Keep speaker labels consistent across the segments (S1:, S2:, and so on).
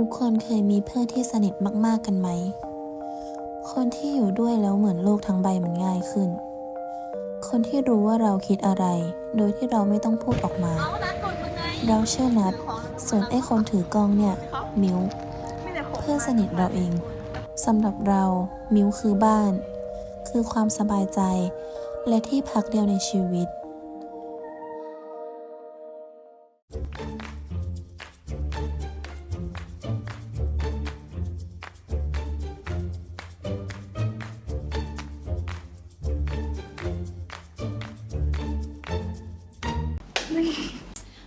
S1: ทุกคนเคยมีเพื่อนที่สนิทมากๆกันไหม คนที่อยู่ด้วยแล้วเหมือนโลกทั้งใบมันง่ายขึ้น คนที่รู้ว่าเราคิดอะไร โดยที่เราไม่ต้องพูดออกมา เราเชื่อนัด ส่วนไอ้คนถือกล้องเนี่ย มิว เพื่อนสนิทเราเอง สำหรับเรา มิวคือบ้าน คือความสบายใจ และที่พักเดียวในชีวิต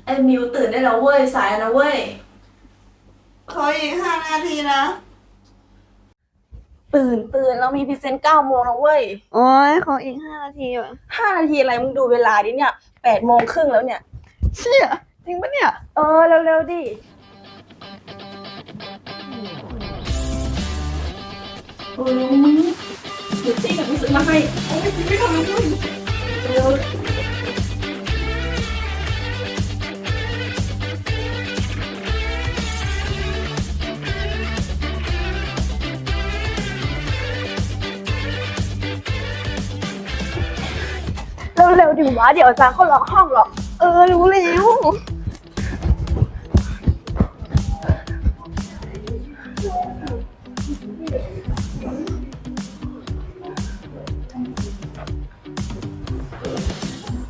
S2: ไอ้มิวตื่นได้แล้วเว้ย สายแล้วนะเว้ย
S3: ขออีกห้านาทีนะ
S2: ตื่นตื่นแล้วมีพรีเซนต์เก้าโมงนะเว้ย
S3: โอ้ยขออีกห้านาทีว่ะ
S2: ห้านาทีอะไรมึงดูเวลาดิเนี่ยแปดโมงครึ่งแล้วเนี่ย
S3: เชี่ยจริงปะเนี่ย
S2: เออ เร็วๆดิ โอ้ยมึงเดี๋ยวจี้กับมึงซื้อมาให้เอาไม่ซื้อไม่ทำแล้วมึงเร็ว เร็วๆดิวะเดี๋ยวอาจารย์เขาล็อกห้องหรอก
S3: เออ รู้แล้ว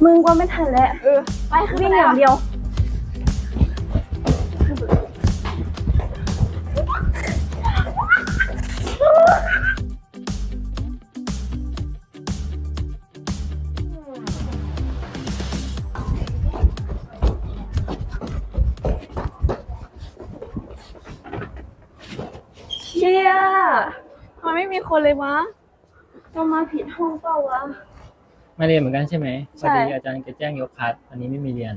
S2: มึงว่าไม่ทันแล้ว
S3: เออ
S2: ไปวิ่งอย่างเดียว
S3: มันไม่มีคนเลยวะ
S2: เรามาผิดห้องเปล่าวะ
S4: มาเรียนเหมือนกันใช่ไหม
S3: ใช่
S4: พอดีอาจารย์แกแจ้งยกคลาสวันนี้ไม่มีเรียน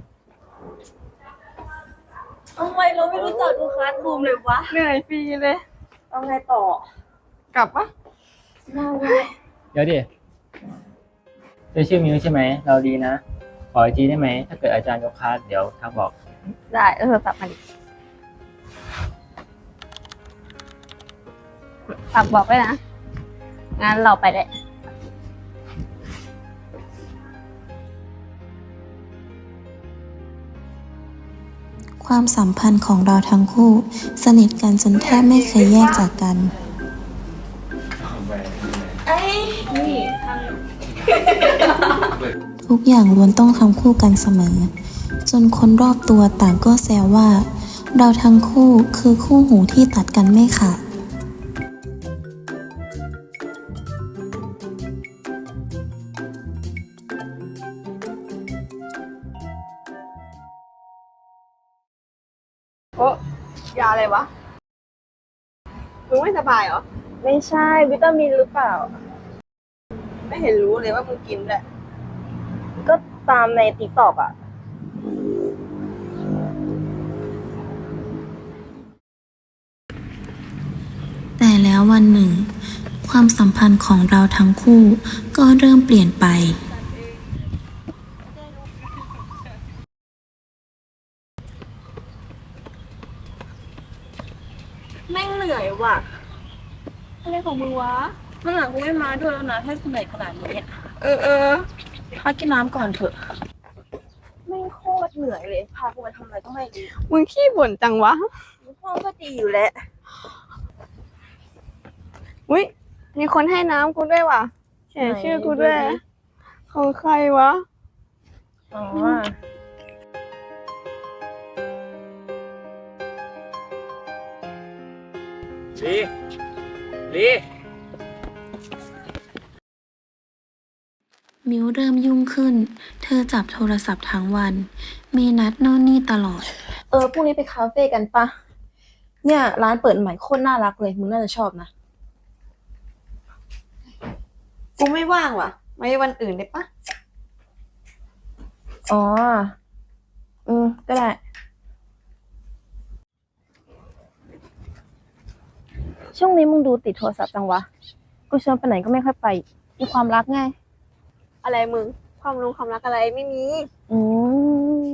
S2: ทำไมเราไม่รู้จักดูคลาสรูมเลยวะ
S3: เหนื่อยฟรีเลย
S2: เอาไงต่อก
S3: ลับปะ
S2: น่าเว้ย
S4: เดี๋ยวดิเป็นชื่อมิวใช่ไหม เราดีนะ ขออีกทีได้ไหม ถ้าเกิดอาจารย์ยกคลาสเดี๋ยวทักบอก
S3: ได้เออสับมาดิฝากบอกไว้นะ งั้นเราไปได้
S1: ความสัมพันธ์ของเราทั้งคู่ สนิทกันจนแทบไม่เคยแยกจากกัน ทุกอย่างล้วนต้องทำคู่กันเสมอ จนคนรอบตัวต่างก็แซวว่า เราทั้งคู่คือคู่หูที่ตัดกันไม่ขาด
S3: โอ้ยาอะไรวะมึงไม่สบายเหรอ
S2: ไม่ใช่วิตามินหรือเปล่า
S3: ไม่เห็นรู้เลยว่ามึงกินด้วย
S2: ก็ตามในติ๊กตอกอะ
S1: แต่แล้ววันหนึ่ง ความสัมพันธ์ของเราทั้งคู่ก็เริ่มเปลี่ยนไป
S2: แม่งเหนื่อยว่ะอะไรของมึงวะมันหลังกูไม่มาด้วยแล้วนะถ้าเหนื่อยขนาดนี้อะ
S3: เออเออ
S2: พักกินน้ำก่อนเถอะแม่งโคตรเหนื่อยเลย พากูไปทำอะไรก็ไม่ดี
S3: มึงขี้บ่นจังวะ
S2: ห้องก็ดีอยู่แล้ว
S3: อุ้ยมีคนให้น้ำกูด้วยว่ะเขียนชื่อกูด้วย
S2: ไหนดูดิ
S3: ของใครวะ
S2: อ๋อ
S4: ลีลี
S1: มิวเริ่มยุ่งขึ้น เธอจับโทรศัพท์ทั้งวัน มีนัดโน่นนี่ตลอด
S2: เออพรุ่งนี้ไปคาเฟ่กันปะ เนี่ย ร้านเปิดใหม่โคตรน่ารักเลย มึงน่าจะชอบนะ
S3: กูไม่ว่างว่ะไว้วันอื่นได้ปะ
S2: อ๋อ อืม ก็ได้ ช่วงนี้มึงดูติดโทรศัพท์จังวะ กูชวนไปไหนก็ไม่ค่อยไป มีความรักไง
S3: อะไรมึง ความรู้ความรักอะไรไม่มี
S2: อืม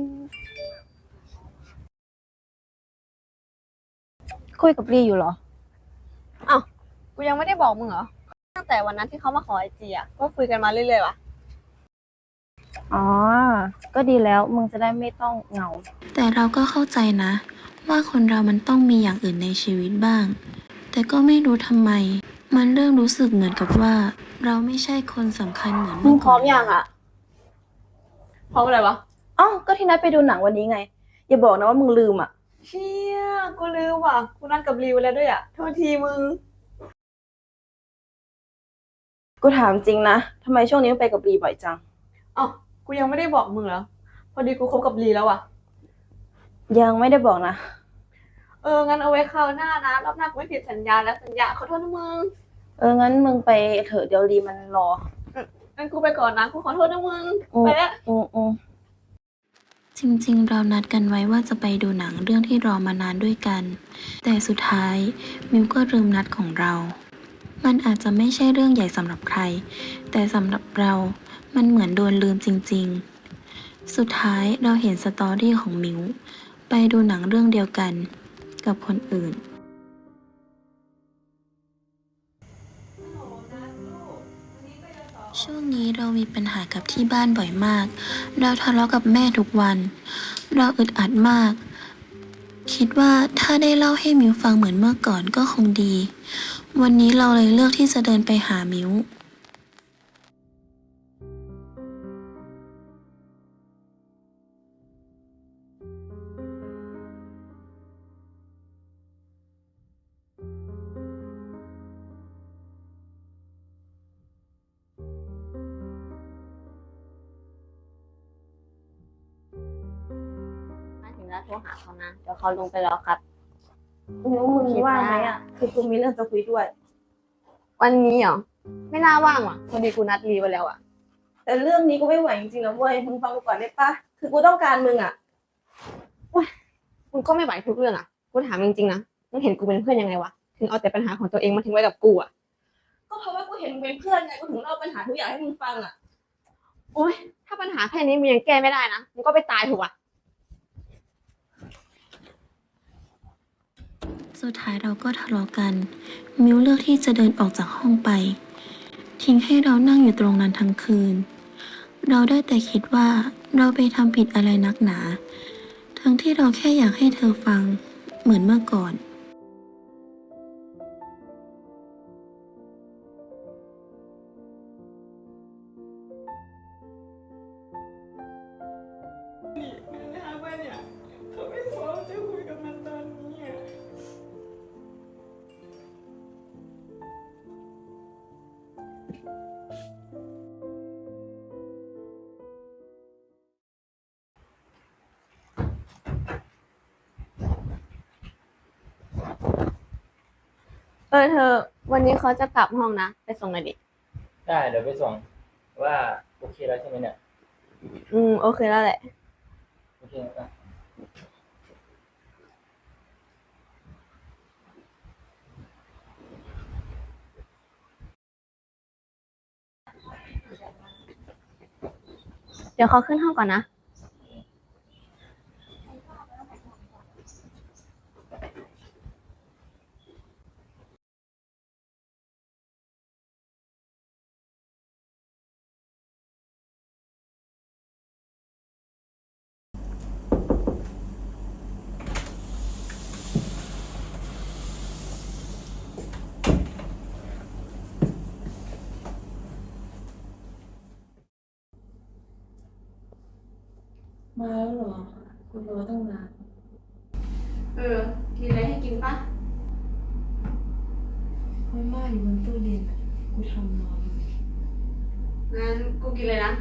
S2: คุยกับลีอยู่เหรอ
S3: อ้าวกูยังไม่ได้บอกมึงเหรอ ตั้งแต่วันนั้นที่เขามาขอไอจีอะ ก็คุยกันมาเรื่อยๆว่ะ
S2: อ๋อ ก็ดีแล้วมึงจะได้ไม่ต้องเหงา
S1: แต่เราก็เข้าใจนะ ว่าคนเรามันต้องมีอย่างอื่นในชีวิตบ้าง แต่ก็ไม่รู้ทำไม มันเริ่มรู้สึกเหมือนกับว่า เราไม่ใช่คนสำคัญเหมือน
S2: มึ
S1: เมื่
S2: ง
S1: อ
S2: พร้
S1: ก่
S2: อ
S1: อ
S2: ม
S1: น
S2: ยังอะ
S3: เพราะอะไรวะ
S2: อ๋อก็ที่นัดไปดูหนังวันนี้ไง อย่าบอกนะว่ามึงลืมอะ
S3: เชี่ยกูลืมว่ะกูนัดกับรีไว้แล้วด้วยอะโทษทีมึง
S2: กูถามจริงนะทำไมช่วงนี้มึงไปกับลีบ่อยจัง
S3: อ้าวกูยังไม่ได้บอกมึงเหรอ พอดีกูคบกับรีแล้วอะ
S2: ยังไม่ได้บอกนะ
S3: เอองั้นเอาไว้คราวหน้านะรอบหน้ากูไม่ผิดสัญญาแล้วสัญญาขอโทษนะมึง
S2: เอองั้นมึงไปเถอะเดี๋ยวลีมันรอ
S3: งั้นกูไปก่อนนะกูขอโทษนะมึง
S2: อืม
S3: ไปแล้ว
S2: อืมอืม
S1: จริงๆ เรานัดกันไว้ว่าจะไปดูหนังเรื่องที่รอมานานด้วยกัน แต่สุดท้ายมิวก็ลืมนัดของเรา มันอาจจะไม่ใช่เรื่องใหญ่สำหรับใคร แต่สำหรับเรามันเหมือนโดนลืมจริง ๆ สุดท้ายเราเห็นสตอรี่ของมิวไปดูหนังเรื่องเดียวกัน กับคนอื่น ช่วงนี้เรามีปัญหากับที่บ้านบ่อยมาก เราทะเลาะกับแม่ทุกวัน เราอึดอัดมาก คิดว่าถ้าได้เล่าให้มิวฟังเหมือนเมื่อก่อนก็คงดี วันนี้เราเลยเลือกที่จะเดินไปหามิว
S3: รหาเขานะ เดี๋ยวเขาลงไปแล้วครับ
S2: มิวมึงว่างไหมอะ คือกูมีเรื่องจะคุยด้วย
S3: วันนี้เหรอ ไม่น่าว่างว่ะพอดีกูนัดรีไว้แล้วอะ
S2: แต่เรื่องนี้กูไม่ไหวจริงๆนะเว้ย มึงฟังกูก่อนได้ปะ คือกูต้องการมึงอะ
S3: มึงก็ไม่ไหวทุกเรื่องอะ กูถามจริงๆนะมึงเห็นกูเป็นเพื่อนยังไงวะ ถึงเอาแต่ปัญหาของตัวเองมาทิ้งไว้กับกูอะ
S2: ก็เพราะว่ากูเห็นมึงเป็นเพื่อนไง กูถึงเล่าปัญหาทุกอย่างให้มึงฟังอะ
S3: โอ๊ย ถ้าปัญหาแค่นี้มึงยังแก้ไม่ได้นะ มึงก็ไปตายเถูกอะ
S1: สุดท้ายเราก็ทะเลาะกัน มิวเลือกที่จะเดินออกจากห้องไป ทิ้งให้เรานั่งอยู่ตรงนั้นทั้งคืน เราได้แต่คิดว่าเราไปทำผิดอะไรนักหนา ทั้งที่เราแค่อยากให้เธอฟังเหมือนเมื่อก่อน
S3: เออเธอ วันนี้เขาจะกลับห้องนะ ไปส่งหน่อยดิ
S4: ได้เดี๋ยวไปส่งว่าโอเคแล้วใช่ไหมเนี่ย
S3: อืม โอเคแล้วแหละ
S4: โอเคอะ
S3: เดี๋ยวเขาขึ้นห้องก่อนนะ
S1: มาแล้วเหรอกูรอตั้งนาน
S3: เออ มีอะไรให้กินปะ
S1: มาม่าอยู่บนตู้เย็นอะกูทำรออยู่
S3: งั้นกูกินเลยนะ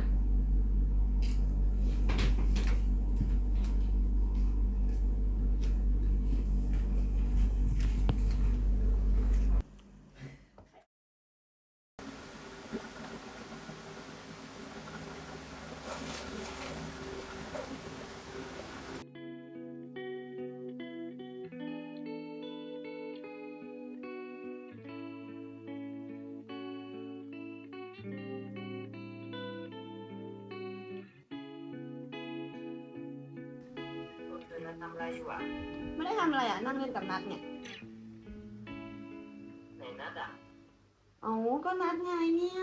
S3: ำ
S4: อะไรอยู่อะ
S3: ไม่ได้ทำอะไรอะ นั่งเล่นกับนัดเนี่ย
S2: นัดอะ
S5: เอาก็นัดไงเนี่ย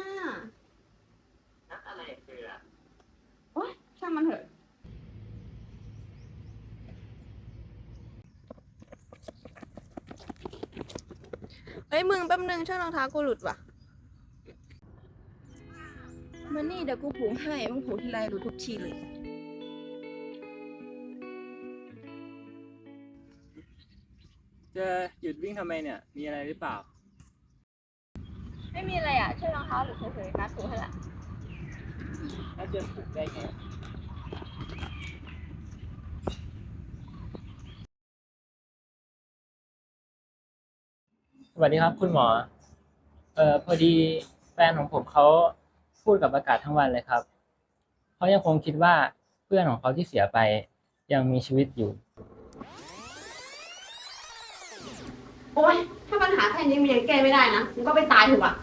S2: นัดอะไรเพื่อ
S5: โอ๊ยช่างมันเถอะ เฮ้ยมึงแป๊บนึงช่างรองเท้ากูหลุดว่ะ
S2: มันนี่เดี๋ยวกูผูกให้มึงผูกทีไรรู้ทุกทีเลย
S4: ดวิ่งทำไมเนี่ย มีอะไรหรือเปล่า
S5: ไม่มีอะไรอะ ช่างรองเท้าหลุดเฉยๆนัดถูให้ละ
S4: แล้วจะถูกได้ไงสวัสดีครับ คุณหมอ เอ่อพอดีแฟนของผมเขาพูดกับอากาศทั้งวันเลยครับ เขายังคงคิดว่าเพื่อนของเขาที่เสียไปยังมีชีวิตอยู่
S5: โอ๊ยถ้าปัญหาแค่นี้มันยังแก้ไม่ได้นะมึงก็ไปตายเถอะว่ะ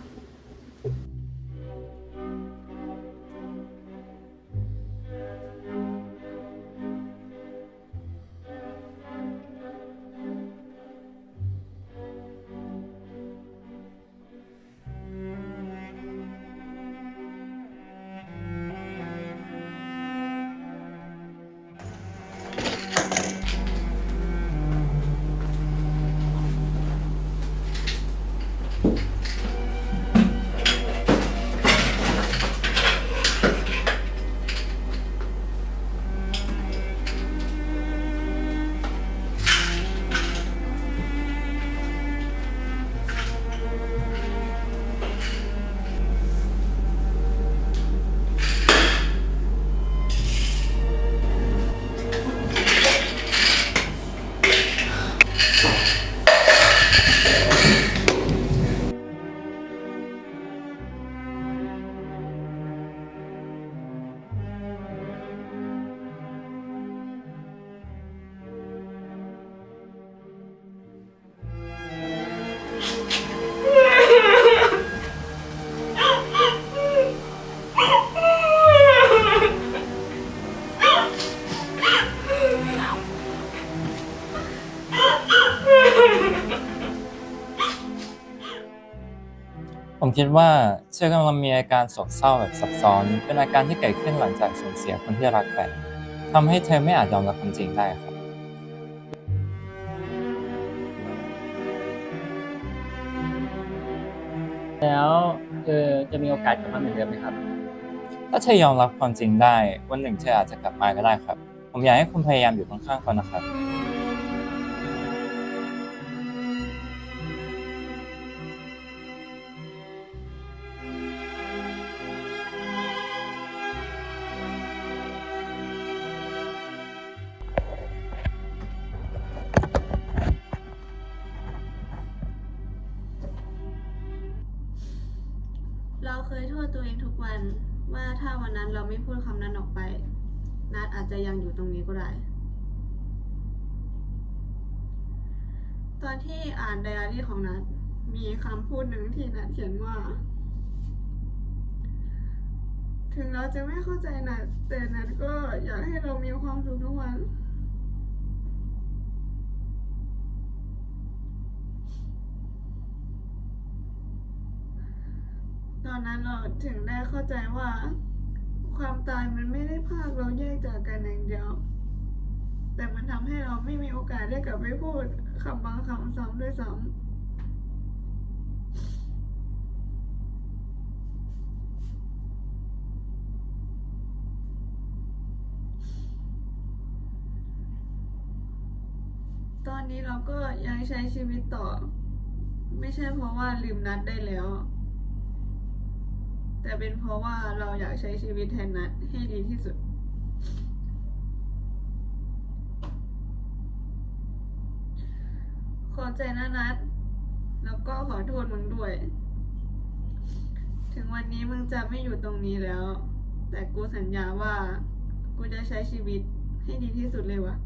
S6: ผมคิดว่าเธอกำลังมีอาการโศกเศร้าแบบซับซ้อน เป็นอาการที่เกิดขึ้นหลังจากสูญเสียคนที่รักไปทำให้เธอไม่อาจยอมรับความจริงได้ครับ
S4: แล้วเธอจะมีโอกาสกลับมาเหมือนเดิมไหมครับ
S6: ถ้าเธอยอมรับความจริงได้ วันหนึ่งเธออาจจะกลับมาก็ได้ครับ ผมอยากให้คุณพยายามอยู่ข้างๆเขานะครับ
S5: ถ้าวันนั้นเราไม่พูดคำนั้นออกไป นัดอาจจะยังอยู่ตรงนี้ก็ได้ ตอนที่อ่านไดอารี่ของนัดมีคำพูดหนึ่งที่นัดเขียนว่า ถึงเราจะไม่เข้าใจนัดแต่นัดก็อยากให้เรามีความสุขทุกวันตอนนั้นเราถึงได้เข้าใจว่า ความตายมันไม่ได้พากเราแยกจากกันอย่างเดียว แต่มันทำให้เราไม่มีโอกาสได้กลับไปพูดคำบางคำซ้ำด้วยซ้ำตอนนี้เราก็ยังใช้ชีวิตต่อ ไม่ใช่เพราะว่าลืมนัดได้แล้ว แต่เป็นเพราะว่าเราอยากใช้ชีวิตแทนนัดให้ดีที่สุด ขอใจนะนัดแล้วก็ขอโทษมึงด้วย ถึงวันนี้มึงจะไม่อยู่ตรงนี้แล้ว แต่กูสัญญาว่า กูจะใช้ชีวิตให้ดีที่สุดเลยว่ะ